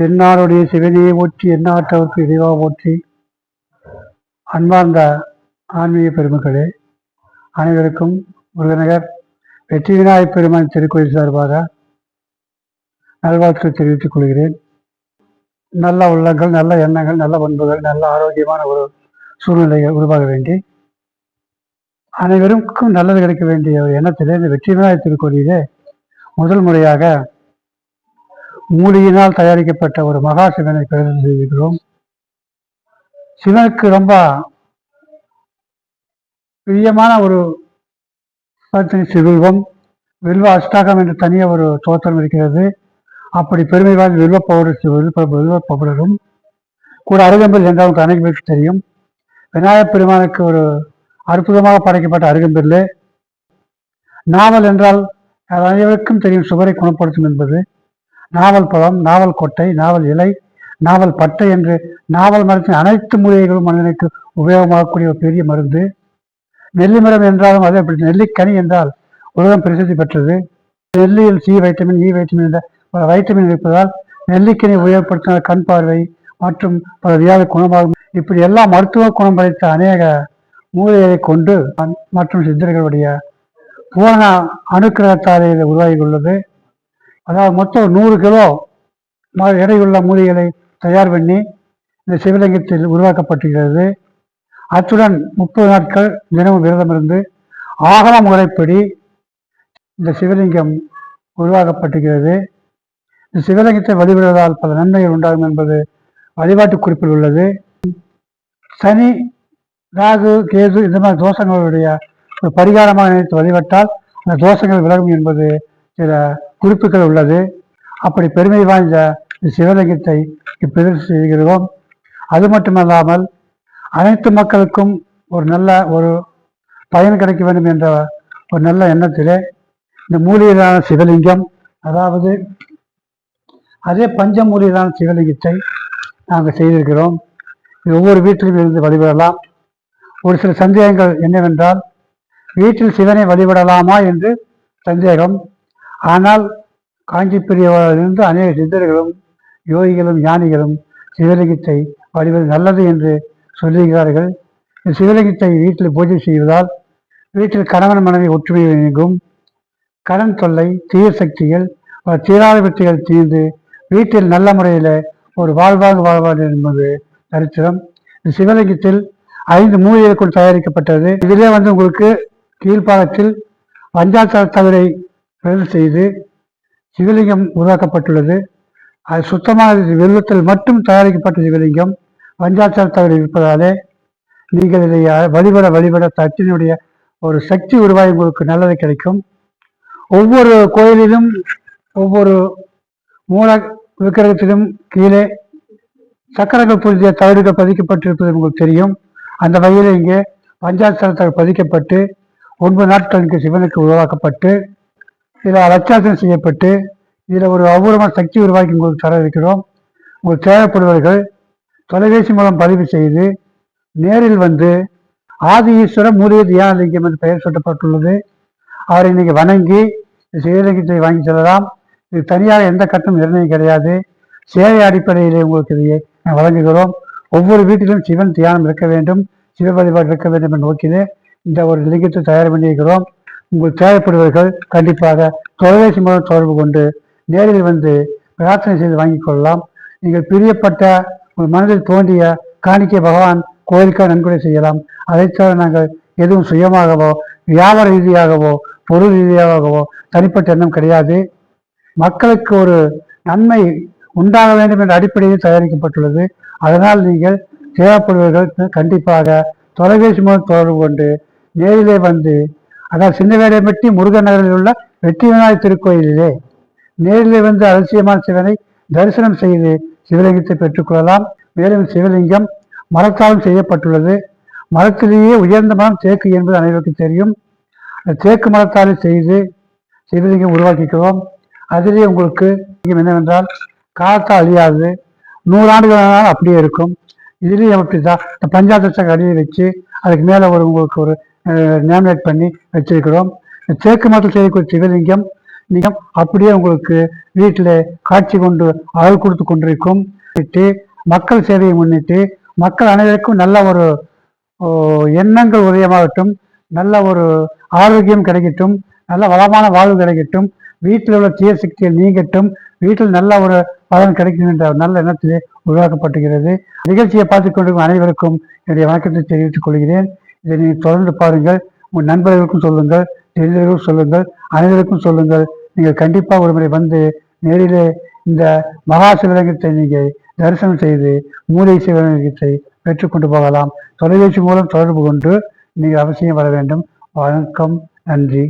தென்னாடுடைய சிவனையை போற்றி எந்நாட்டவருக்கு இறைவா போற்றி. அன்பார்ந்த ஆன்மீக பெருமக்களே அனைவருக்கும் முருகநகர் வெற்றி விநாயகப் பெருமான் திருக்கோயில் சார்பாக நல்வாழ்த்துக்கள் தெரிவித்துக் கொள்கிறேன். நல்ல உள்ளங்கள் நல்ல எண்ணங்கள் நல்ல பண்புகள் நல்ல ஆரோக்கியமான ஒரு சூழ்நிலைகள் உருவாக வேண்டி அனைவருக்கும் நல்லது கிடைக்க வேண்டிய ஒரு எண்ணத்திலே இந்த வெற்றி விநாயகர் திருக்கோயிலே முதல் முறையாக மூலியினால் தயாரிக்கப்பட்ட ஒரு மகா சிவனை பிரதேசம் செய்திருக்கிறோம் சிவனுக்கு ரொம்ப பிரியமான ஒரு பத்தினி வில்வ அஷ்டாகம் என்று தனியாக ஒரு தோற்றம் இருக்கிறது. அப்படி பெருமை வாய்ந்த வில்வ பவுடர் வில்வ பவுடரும் கூட அருகம்பில் என்றால் உங்களுக்கு அனைவருக்கு தெரியும். விநாயகப் பெருமானுக்கு ஒரு அற்புதமாக படைக்கப்பட்ட அருகம்பெல்லு. நாவல் என்றால் அது அனைவருக்கும் தெரியும் சுவரை குணப்படுத்தும் என்பது. நாவல் பழம் நாவல் கொட்டை நாவல் இலை நாவல் பட்டை என்று நாவல் மரத்தின் அனைத்து மூலிகைகளும் மனிதனுக்கு உபயோகமாகக்கூடிய ஒரு பெரிய மருந்து. நெல்லி மரம் என்றாலும் அதே அப்படி நெல்லிக்கனி என்றால் உலகம் பிரசித்தி பெற்றது. நெல்லியில் சி வைட்டமின் இ வைட்டமின் என்ற பல வைட்டமின் இருப்பதால் நெல்லிக்கனி உபயோகப்படுத்தின கண் பார்வை மற்றும் பல வியாதி குணமாகும். இப்படி எல்லா மருத்துவ குணம் படைத்த அநேக மூலிகைகளை கொண்டு மற்றும் சித்தர்களுடைய பூரண அணுக்கிரகத்தாலே உருவாகியுள்ளது. அதாவது மொத்தம் நூறு கிலோ ம- எடையுள்ள மூலிகளை தயார் பண்ணி இந்த சிவலிங்கத்தில் உருவாக்கப்பட்டுகிறது அத்துடன் முப்பது நாட்கள் தினமும் விரதம் இருந்து ஆகம முறைப்படி இந்த சிவலிங்கம் உருவாக்கப்பட்டுகிறது இந்த சிவலிங்கத்தை வழிபடுவதால் பல நன்மைகள் உண்டாகும் என்பது வழிபாட்டு குறிப்பில் உள்ளது. சனி ராகு கேது இந்த மாதிரி தோஷங்களுடைய ஒரு பரிகாரமாக நினைத்து வழிபட்டால் அந்த தோஷங்கள் விலகும் என்பது சில குறிப்புகள் உள்ளது. அப்படி பெருமை வாய்ந்த இந்த சிவலிங்கத்தை இப்பெருசு செய்கிறோம். அது மட்டுமல்லாமல் அனைத்து மக்களுக்கும் ஒரு நல்ல ஒரு பயன் கிடைக்க வேண்டும் என்ற ஒரு நல்ல எண்ணத்திலே இந்த மூலிகையிலான சிவலிங்கம் அதாவது அதே பஞ்சமூலிகையிலான சிவலிங்கத்தை நாங்கள் செய்திருக்கிறோம். ஒவ்வொரு வீட்டிலும் இருந்து வழிபடலாம். ஒரு சில சந்தேகங்கள் என்னவென்றால் வீட்டில் சிவனை வழிபடலாமா என்று சந்தேகம். ஆனால் காஞ்சி பெரியவரிலிருந்து அநேக சித்தர்களும் யோகிகளும் ஞானிகளும் சிவலிங்கத்தை வழிவது நல்லது என்று சொல்லுகிறார்கள். இந்த சிவலிங்கத்தை வீட்டில் பூஜை செய்வதால் வீட்டில் கணவன் மனைவி ஒற்றுமை நீங்கும். கடன் தொல்லை தீய சக்திகள் பல தீராத வெற்றிகள் தீர்ந்து வீட்டில் நல்ல முறையில் ஒரு வாழ்வாக வாழ்வார் என்பது சரித்திரம். இந்த சிவலிங்கத்தில் ஐந்து மூலிகைகள் தயாரிக்கப்பட்டது. இதிலே வந்து உங்களுக்கு கீழ்ப்பாகத்தில் பஞ்சாட்சர தவிரை வேலை செய்து சிவலிங்கம் உருவாக்கப்பட்டுள்ளது. அது சுத்தமாக வெள்ளத்தில் மட்டும் தயாரிக்கப்பட்ட சிவலிங்கம். பஞ்சாட்சர இருப்பதாலே நீங்கள் இதை வழிபட வழிபட தச்சினுடைய ஒரு சக்தி உருவாய் உங்களுக்கு நல்லது கிடைக்கும். ஒவ்வொரு கோயிலிலும் ஒவ்வொரு மூல விக்கிரகத்திலும் கீழே சக்கரங்கள் பொருந்திய தவறுகள் பதிக்கப்பட்டிருப்பது உங்களுக்கு தெரியும். அந்த வகையில் இங்கே பஞ்சாட்சரத்தில் பதிக்கப்பட்டு ஒன்பது நாட்களுக்கு சிவனுக்கு உருவாக்கப்பட்டு இதில் அலட்சாசனம் செய்யப்பட்டு இதில் ஒரு அபூர்வமான சக்தி உருவாக்கி உங்களுக்கு தர இருக்கிறோம். உங்களுக்கு தேவைப்படுபவர்கள் தொலைபேசி மூலம் பதிவு செய்து நேரில் வந்து ஆதி ஈஸ்வர மூலிகை தியானலிங்கம் என்று பெயர் சூட்டப்பட்டுள்ளது. அவரை இன்னைக்கு வணங்கி இந்த சிவலிங்கத்தை வாங்கி செல்லலாம். இது தனியாக எந்த கட்டணம் நிர்ணயம் கிடையாது. சேவை அடிப்படையில் உங்களுக்கு இதை நாங்கள் வழங்குகிறோம். ஒவ்வொரு வீட்டிலும் சிவன் தியானம் இருக்க வேண்டும் சிவ வழிபாடு இருக்க வேண்டும் என்ற நோக்கிலே இந்த ஒரு லிங்கத்தை தயார் பண்ணியிருக்கிறோம். உங்கள் தேவைப்படுவர்கள் கண்டிப்பாக தொலைபேசி மூலம் தொடர்பு கொண்டு நேரில் வந்து பிரார்த்தனை செய்து வாங்கிக் கொள்ளலாம். நீங்கள் பிரியப்பட்ட உங்கள் மனதில் தோன்றிய காணிக்கை பகவான் கோயிலுக்காக நன்கொடை செய்யலாம். அதைத் தவிர நாங்கள் எதுவும் சுயமாகவோ வியாபார ரீதியாகவோ பொருள் ரீதியாகவோ தனிப்பட்ட எண்ணம் கிடையாது. மக்களுக்கு ஒரு நன்மை உண்டாக வேண்டும் என்ற அடிப்படையில் தயாரிக்கப்பட்டுள்ளது. அதனால் நீங்கள் தேவைப்படுவர்கள் கண்டிப்பாக தொலைபேசி மூலம் தொடர்பு கொண்டு நேரிலே வந்து அதாவது சின்ன வேலையம்பட்டி முருகன் நகரில் உள்ள வெற்றி விநாயகர் திருக்கோயிலிலே நேரில் வந்து அலட்சியமான சிவனை தரிசனம் செய்து சிவலிங்கத்தை பெற்றுக்கொள்ளலாம். மேலும் சிவலிங்கம் மரத்தாலும் செய்யப்பட்டுள்ளது. மரத்திலேயே உயர்ந்த மரம் தேக்கு என்பது அனைவருக்கும் தெரியும். தேக்கு மரத்தாலே செய்து சிவலிங்கம் உருவாக்கிக்கிறோம். அதிலே உங்களுக்கு லிங்கம் என்னவென்றால் காலத்தால் அழியாது. நூறாண்டுகள் அப்படியே இருக்கும். இதுலேயும் அப்படி தான் இந்த பஞ்சாயத்து அடியை வச்சு அதுக்கு மேலே ஒரு உங்களுக்கு ஒரு நேமினேட் பண்ணி வச்சிருக்கிறோம். தேக்கு மரத்தில் செய்யக்கூடிய சிவலிங்கம் நீங்கள் அப்படியே உங்களுக்கு வீட்டில் காட்சி கொண்டு அருள் கொடுத்து கொண்டிருக்கும். மக்கள் சேவையை முன்னிட்டு மக்கள் அனைவருக்கும் நல்ல ஒரு எண்ணங்கள் உதயமாகட்டும். நல்ல ஒரு ஆரோக்கியம் கிடைக்கட்டும். நல்ல வளமான வாழ்வு கிடைக்கட்டும். வீட்டில் உள்ள தீய சக்திகள் நீங்கட்டும். வீட்டில் நல்ல ஒரு பலன் கிடைக்கும் என்ற நல்ல எண்ணத்திலே உருவாக்கப்பட்டுகிறது. நிகழ்ச்சியை பார்த்துக் கொண்டிருக்கும் அனைவருக்கும் என்னுடைய வணக்கத்தை தெரிவித்துக் கொள்கிறேன். இதை நீங்கள் தொடர்ந்து பாருங்கள். உங்கள் நண்பர்களுக்கும் சொல்லுங்கள். தெரிந்தவர்களுக்கும் சொல்லுங்கள். அனைவருக்கும் சொல்லுங்கள். நீங்கள் கண்டிப்பாக ஒரு முறை வந்து நேரிலே இந்த மகா சிவலிங்கத்தை நீங்கள் தரிசனம் செய்து மூலை சிவலிங்கத்தை பெற்றுக்கொண்டு போகலாம். தொலைபேசி மூலம் தொடர்பு கொண்டு நீங்கள் அவசியம் வர வேண்டும். வணக்கம். நன்றி.